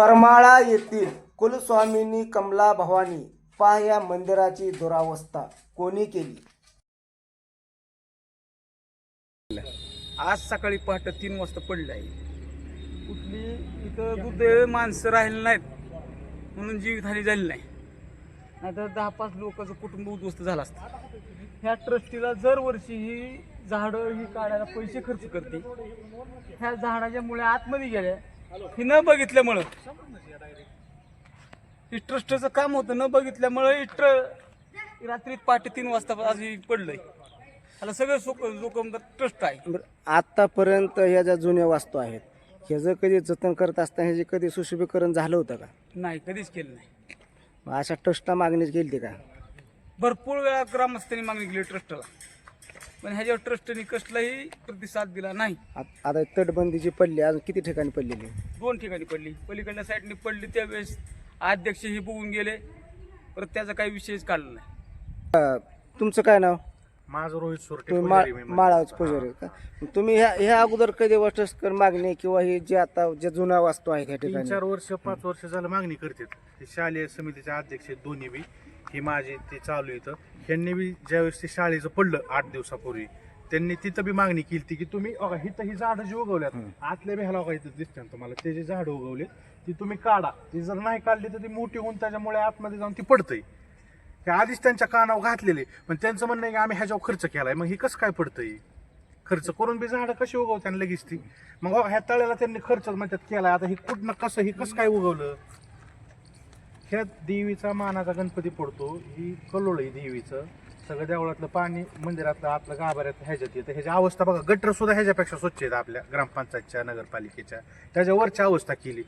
करमाळा येथील कुलस्वामिनी कमला भवानी पहा या मंदिराची दुरावस्था कोणी केली? आज सकाळी पहाटे तीन वाजता पडलं आहे. कुठली इथं दुर्दैव माणसं राहिली नाहीत. म्हणून जीवितहानी झाली नाही. नाहीतर दहा पाच लोकांचं कुटुंब उद्ध्वस्त झालं असतं. ह्या ट्रस्टीला दरवर्षी ही झाडं ही काढायला पैसे खर्च करते. ह्या झाडाच्या मुळे आतमध्ये गेल्या. ही न बघितल्यामुळं. ही ट्रस्टचं काम होतं न बघितल्यामुळं ही ट्र रात्री पहाटे तीन वाजता आज हे पडलंय. त्याला सगळं सुख जोखम ट्रस्ट आहे. बरं, आतापर्यंत ह्या ज्या जुन्या वास्तू आहेत ह्याचं कधी जतन करत असताना ह्याचे कधी सुशोभीकरण झालं होतं का? नाही कधीच केलं नाही. मग अशा ट्रस्टला मागणी केली का? भरपूर वेळा ग्रामस्थांनी मागणी केली ट्रस्टला. पण ह्याच्यावर ट्रस्टनी कसलाही प्रतिसाद दिला नाही. आत- आता तटबंदीची पडली अजून किती ठिकाणी पडलेली? दोन ठिकाणी पडली. पलीकडल्या साईडनी पडली त्यावेळेस अध्यक्ष ही बघून गेले. परत त्याचा काही विषयच काढला नाही. तुमचं काय नाव? माझं रोहित सोरटे तुम्ही पुजारी मा- मी. माळाच पुजारी आहेत का? तुम्ही ह्या ह्या अगोदर कधी वस्टस्कर मागणी किंवा ही जे आता जे जुन्या वास्तू आहेत ह्या तीन ठिकाणी? चार वर्ष पाच वर्ष झालं मागणी करतात. ते शालेय समितीचे अध्यक्ष आहेत दोन्ही बी. ही माझी ते चालू इथं. ह्यांनी बी ज्यावेळेस ते शाळेचं पडलं आठ दिवसापूर्वी त्यांनी तिथं बी मागणी केली की तुम्ही अगा हिथं ही झाडं जी उगवल्यात आतल्या बी ह्याला इथं दिसतात तुम्हाला ते जे झाडं उगवले ती तुम्ही काढा. ती जर नाही काढली तर ती मोठी होऊन त्याच्यामुळे आतमध्ये जाऊन ती पडतंय. हे आधीच त्यांच्या कानावर घातलेले पण त्यांचं म्हणणं आहे की आम्ही ह्याच्यावर खर्च केलाय. मग ही कसं काय पडतंय? खर्च करून बी झाडं कशी उगवतात लगेच ती? मग अहो, ह्या तळ्याला त्यांनी खर्च म्हणतात केलाय. आता हे कुठनं कसं ही कसं काय उगवलं? ह्या देवीचा मानाचा गणपती पडतो ही कलोळ आहे देवीचं. सगळं देवळातलं पाणी मंदिरातलं आतलं गाभाऱ्यात ह्याच्यात येतं. ह्याची अवस्था बघा गटर सुद्धा ह्याच्यापेक्षा स्वच्छ आहेत आपल्या ग्रामपंचायतच्या नगरपालिकेच्या. त्याच्यावरची अवस्था केली.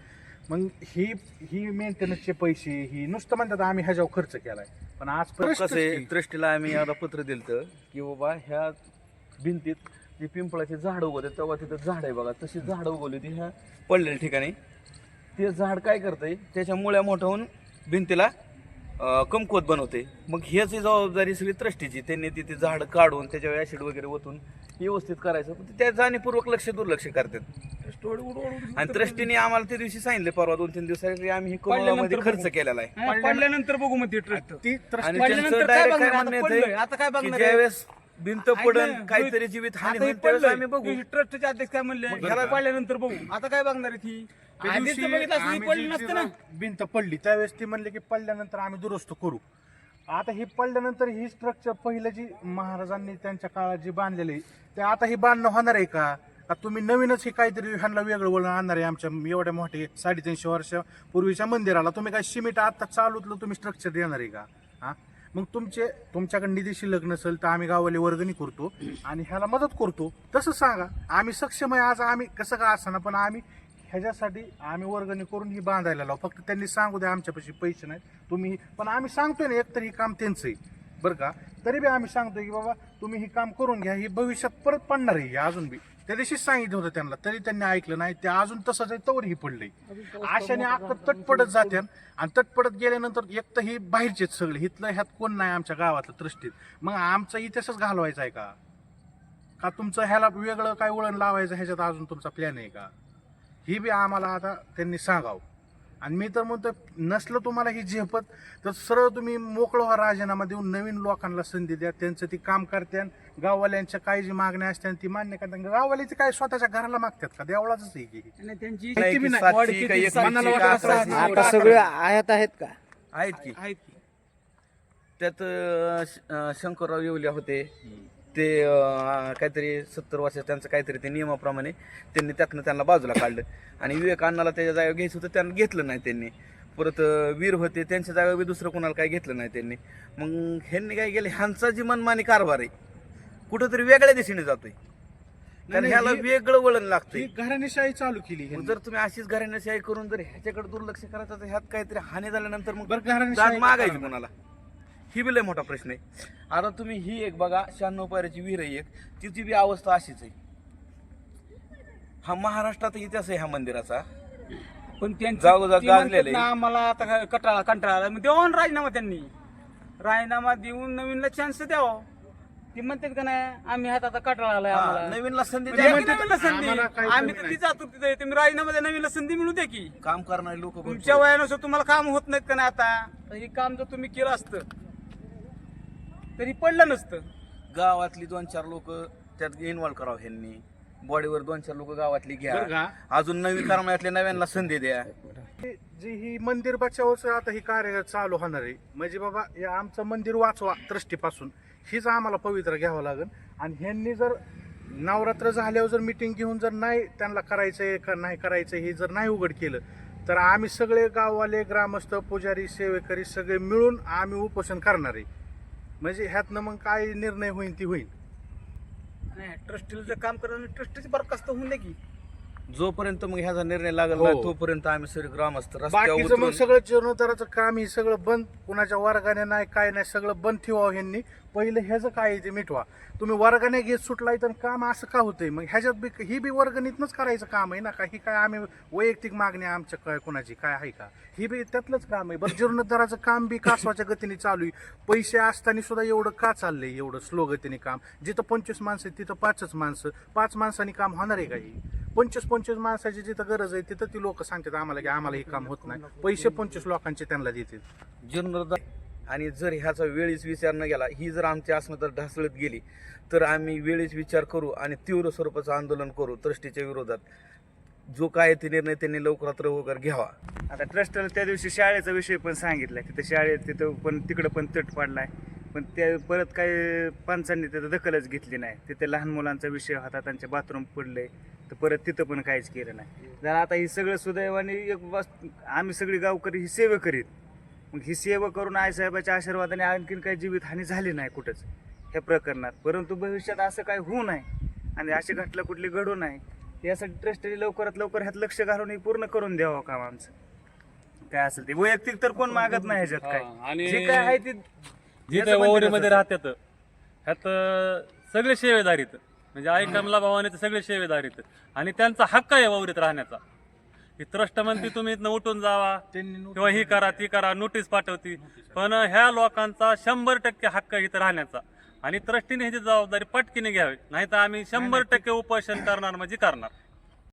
मग ही ही मेंटेनन्सचे पैसे ही नुसतं म्हणतात आम्ही ह्याच्यावर खर्च केलाय. पण आज कसं आहे ट्रस्टीला आम्ही आता पत्र दिलं की बाबा ह्या भिंतीत जे पिंपळाचे झाड उगवते तेव्हा तिथं झाड आहे बघा. तशी झाडं उगवली होती ह्या पडलेल्या ठिकाणी. ते झाड काय करतंय त्याच्या मुळ्या मोठं होऊन भिंतीला कमकुवत बनवते. मग ह्याची जबाबदारी सगळी ट्रस्टीची त्यांनी तिथे झाड काढून त्याच्यावर ऍसिड वगैरे ओतून व्यवस्थित करायचं. पण ते त्या जाणीवपूर्वक लक्ष दुर्लक्ष करतात. आणि ट्रस्टीने आम्हाला त्या दिवशी सांगितले परवा दोन तीन दिवसासाठी आम्ही हे करोनामध्ये खर्च केलेला आहे. पडल्यानंतर बघू मग ते ट्रस्ट आणि पडल्यानंतर त्यांचं काय direct बघणार? म्हणणं आता काय बघणार आहे? ज्यावेळेस भिंत पडन काहीतरी जीवित हानी हे त्यावेळेस. आम्ही बघू. हे ट्रस्टचे अध्यक्ष काय म्हणले? पडल्यानंतर बघू. आता काय बघणार आहे ती? त्या आधीच दिवशी तर बघितलं असतं, ही आम्ही पडली जी- नसतं ना? जी भिंत पडली त्यावेळेस ती म्हणले की पडल्यानंतर आम्ही दुरुस्त करू. आता ही पडल्यानंतर ही स्ट्रक्चर पहिलं जी महाराजांनी त्यांच्या काळात जी बांधलेली ते आता ही बांधणं होणार आहे का? तुम्ही नवीनच हे काहीतरी ह्यांना वेगळं वळण आणणार आहे आमच्या एवढ्या मोठे साडेतीनशे वर्षापूर्वीच्या मंदिराला? तुम्ही काय सिमेंट आता चालूतलं तुम्ही स्ट्रक्चर देणार आहे का? हा? मग तुमचे तुमच्याकडे निधी शिल्लक नसेल तर आम्ही गावाले वर्गणी करतो आणि ह्याला मदत करतो. तसं सांगा. आम्ही सक्षम आहे आज आम्ही कसं का असताना पण आम्ही ह्याच्यासाठी आम्ही वर्गणी करून ही बांधायला लावू. फक्त त्यांनी सांगू द्या आमच्यापाशी पैसे नाहीत. तुम्ही पण आम्ही सांगतोय ना एकतर ही काम त्यांचं आहे बरं का? तरी बी आम्ही सांगतोय की बाबा तुम्ही ही काम करून घ्या ही भविष्यात परत पडणार आहे अजून बी. त्या दिवशीच सांगितलं होतं त्यांना तरी त्यांनी ऐकलं नाही ते अजून तसंच आहे तवर ही पडलंय. आशाने अख्खं तटपडत जाते आणि तटपडत गेल्यानंतर एक तर ही बाहेरचेच सगळे हिथलं ह्यात कोण नाही आमच्या गावातलं दृष्टीत मग आमचा इतिहासच घालवायचा आहे का? का तुमचं ह्याला वेगळं काय वळण लावायचं ह्याच्यात अजून तुमचा प्लॅन आहे का? ही बी आम्हाला आता त्यांनी सांगावं. आणि मी तर म्हणतो नसलं तुम्हाला ही झेपत तर सरळ तुम्ही मोकळं व्हा राजीनामा देऊन नवीन लोकांना संधी द्या त्यांचं ती काम करत्यान गाववाल्यांच्या काही जी मागण्या असतात ती मान्य करतात गाववाल्याची काय स्वतःच्या घराला मागतात का? देवळाच? आता सगळे आयात आहेत का? आहेत की. आहेत की. त्यात शंकरराव येवल्या होते. ते काहीतरी सत्तर वर्ष त्यांचं काहीतरी ते नियमाप्रमाणे त्यांनी त्यातनं त्यांना बाजूला काढलं. आणि विवेक अण्णाला त्याच्या जागेवर घ्यायचं होतं त्यांना घेतलं नाही त्यांनी. परत वीर होते त्यांच्या जागेवर बी दुसरं कोणाला काही घेतलं नाही त्यांनी. मग ह्यांनी काय केलं ह्यांचा जी मनमानी कारभार आहे कुठंतरी वेगळ्या दिशेने जातोय. कारण ह्याला वेगळं वळण लागतंय. ही घराणेशाही चालू केली. जर तुम्ही अशीच घराण्याशाही करून जर ह्याच्याकडे दुर्लक्ष करायचं तर ह्यात काहीतरी हानी झाल्यानंतर मग घराणेशाही मागायची कोणाला? ही बी लय मोठा प्रश्न आहे. आता तुम्ही ही एक बघा शहाण्णव पायऱ्याची विहीर आहे एक. तिची बी अवस्था अशीच आहे. हा महाराष्ट्रात इतिहास आहे ह्या मंदिराचा. पण त्यांची- जागोजाग ती म्हणतात गाजलेलं ना, आहे. आम्हाला आता काय कटाळा कंटाळा आला. मग देवा ना राजीनामा त्यांनी. राजीनामा देऊन नवीनला चान्स द्यावा. ती म्हणतात का नाही आम्ही हात आता कटाळा आलाय हा, आम्हाला. नवीनला संधी म्हणजे द्या. नवीनला संधी. आम्हाला काही आम्ही तर ती जातो तिथे तुम्ही राजीनामध्ये नवीनला संधी मिळू द्या की. काम करणारे लोक तुमच्या वयानुसार तुम्हाला काम होत नाहीत का नाही आता? तर हे काम जर तुम्ही केलं असतं तरी पडलं नसतं. गावातली दोन चार लोक त्यात इन्व्हॉल्व करावं ह्यांनी. बॉडीवर दोन चार लोक गावातली बरं घ्या का? अजून नवीन कर्मातल्या नव्यांना संधी द्या. ही- जी ही मंदिर बचावच आता ही कार्य चालू होणार आहे म्हणजे बाबा हे आमचं मंदिर वाचवा दृष्टीपासून हीच आम्हाला पवित्र घ्यावं लागेल आणि ह्यांनी जर नवरात्र झाल्यावर जर मिटिंग घेऊन जर नाही त्यांना करायचंय का नाही करायचं हे जर नाही उघड केलं तर आम्ही सगळे गाववाले ग्रामस्थ पुजारी सेवेकरी सगळे मिळून आम्ही उपोषण करणार आहे. म्हणजे ह्यातनं मग काय निर्णय होईल ती होईल नाही ट्रस्टीला जर काम करत ट्रस्टीची बरखास्त होऊन दे की. जोपर्यंत मग ह्याचा निर्णय लागला हो. नाही तोपर्यंत आम्ही सगळे ग्रामस्थ रस्त्यावर बाकीचं मग उतरून सगळं जीर्णोद्धाराचं काम हे सगळं बंद. कुणाच्या वर्गाने नाही काय नाही सगळं बंद ठेवावं ह्यांनी. पहिलं ह्याचं काय आहे ते मिटवा. तुम्ही वर्गाने घेत सुटलाय तर काम असं का होतंय? मग ह्याच्यात बी ही बी वर्गणीतनंच करायचं काम आहे ना का? ही काय आम्ही वैयक्तिक मागणी आमच्या काय कोणाची? काय आहे का? ही बी त्यातलंच काम आहे. बरं जीर्णोद्धाराचं काम बी कासवाच्या गतीने चालू आहे. पैसे असताना सुद्धा एवढं का चाललंय? एवढं स्लो गतीने काम. जिथं पंचवीस माणसं आहेत तिथं पाचच माणसं. पाच माणसांनी काम होणार आहे का ही? पंचवीस पंचवीस माणसाची जिथं गरज आहे तिथं ती लोक सांगतात आम्हाला की आम्हाला हे काम होत नाही. पैसे पंचवीस लोकांचे त्यांना देतील. जीर्णोद्धार आणि जर ह्याचा वेळीच विचार न गेला ही जर आमची अस्मिता ढासळत गेली तर आम्ही वेळीच विचार करू आणि तीव्र स्वरूपाचं आंदोलन करू ट्रस्टीच्या विरोधात. जो काय ते निर्णय त्यांनी लवकरात लवकर घ्यावा. आता ट्रस्टला त्या दिवशी शाळेचा विषय पण सांगितला तिथं शाळेत तिथं पण तिकडं पण तट पाडलाय. पण त्या परत काय पंचांनी तिथं दखलच घेतली नाही. तिथे लहान मुलांचा विषय होता त्यांचे बाथरूम पडले तर परत तिथं पण काहीच केलं नाही. जर आता ही सगळं सुदैवाने एक आम्ही सगळी गावकरी ही सेवा करीत. मग ही सेवा करून आईसाहेबाच्या आशीर्वादाने आणखीन काही जीवितहानी झाली नाही कुठंच ह्या प्रकरणात. परंतु भविष्यात असं काही होऊ नये आणि अशी घटना कुठली घडू नये यासाठी ट्रस्टने लवकरात लवकर ह्यात लक्ष घालून हे पूर्ण करून द्यावं काम आमचं. काय असेल ते. वैयक्तिक तर कोण मागत नाही ह्याच्यात काय? हा, आणि जे काय आहे ते वावरीमध्ये कसं? राहतात ह्यात सगळे शेवेदार आहेत म्हणजे आई कमला भावाने तर सगळे शेवेदार आहेत आणि त्यांचा हक्क आहे वावरीत राहण्याचा. ही ट्रस्ट म्हणते तुम्ही इथनं उठून जावा. किंवा ही करा ती करा नोटीस पाठवती. पण ह्या लोकांचा शंभर टक्के हक्क इथं राहण्याचा. आणि ट्रस्टीने ह्याची जबाबदारी पटकीने घ्यावी. नाही तर आम्ही शंभर टक्के उपोषण करणार म्हणजे करणार.